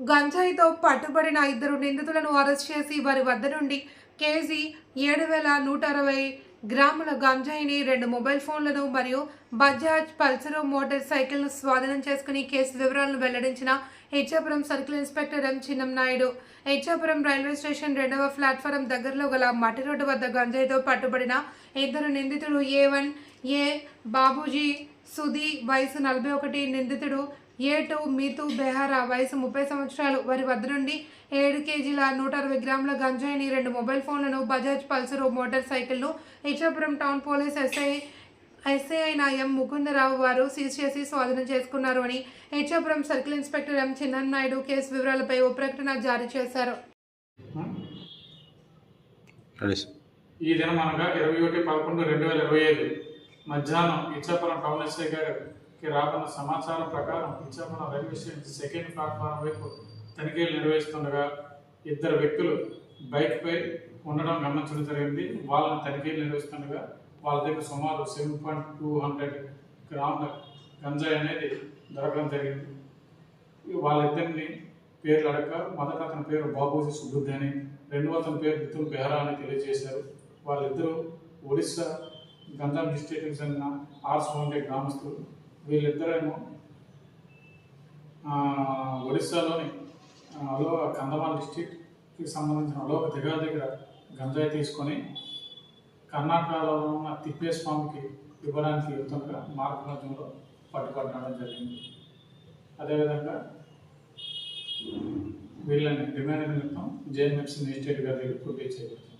గంజాయితో పట్టుబడిన ఇద్దరు నిందితులను అరెస్ట్ చేసి వారి వద్ద నుండి కేజీ ఏడు వేల నూట అరవై గ్రాముల గంజాయిని రెండు మొబైల్ ఫోన్లను మరియు బజాజ్ పల్సర్ మోటార్ సైకిల్ను స్వాధీనం చేసుకుని కేసు వివరాలను వెల్లడించిన Ichchapuram circle inspector M Chinnam Naidu. Ichchapuram railway station రెండవ ప్లాట్ఫారం దగ్గరలో గల మట్టి రోడ్డు వద్ద గంజాయితో పట్టుబడిన ఇద్దరు నిందితులు A one A Babuji Sudhi వయసు నలభై ఒకటి నిందితుడు. ఏ టూ మీతు బెహారా వయసు ముప్పై సంవత్సరాలు. వారి వద్ద నుండి ఏడు కేజీల నూట అరవై గ్రాముల గంజాయిని రెండు మొబైల్ ఫోన్లను బజాజ్ పల్సర్ మోటార్ సైకిల్ను Ichchapuram town police SI SI అయిన ఎం. ముకుందరావు వారు సీజ్ చేసి స్వాధీనం చేసుకున్నారు అని Ichchapuram circle inspector M. Chinnan Naidu case వివరాలపై ఓ ప్రకటన జారీ చేశారు. ఈ దినం అనగా ఇరవై ఒకటి పదకొండు రెండు వేల ఇరవై ఐదు మధ్యాహ్నం ఇచ్చాపురం టౌన్ ఎస్ఐ గారికి రాకున్న సమాచారం ప్రకారం Ichchapuram railway station second platform వైపు తనిఖీలు నిర్వహిస్తుండగా ఇద్దరు వ్యక్తులు బైక్పై ఉండడం గమనించడం జరిగింది. వాళ్ళని తనిఖీలు నిర్వహిస్తుండగా వాళ్ళ దగ్గర సుమారు సెవెన్ పాయింట్ టూ హండ్రెడ్ గ్రాముల గంజాయి అనేది దొరకడం జరిగింది. వాళ్ళిద్దరిని పేర్లు అడగ మొదట అతని పేరు బాబూజీ సుబుద్ధి అని రెండవ అతని పేరు మిథుల్ బెహ్రా అని తెలియజేశారు. వాళ్ళిద్దరూ ఒడిస్సా గంజాం డిస్ట్రిక్ట్కి చెందిన ఆర్స్ ఉండే గ్రామస్తులు. వీళ్ళిద్దరేమో ఒడిస్సాలోని అలో కందమాల్ డిస్ట్రిక్ట్కి సంబంధించిన అలోక దిగా దగ్గర గంజాయి తీసుకొని కర్ణాటకలో ఉన్న తిప్పేస్వామికి ఇవ్వడానికి వెళ్తుండగా మార్గ పట్టుబడడం జరిగింది. అదేవిధంగా వీళ్ళని డిమాండ్ నిమిత్తం జేఎన్ఎఫ్సి మేజిస్ట్రేట్ గారి దగ్గర పూర్తి చేయబడుతుంది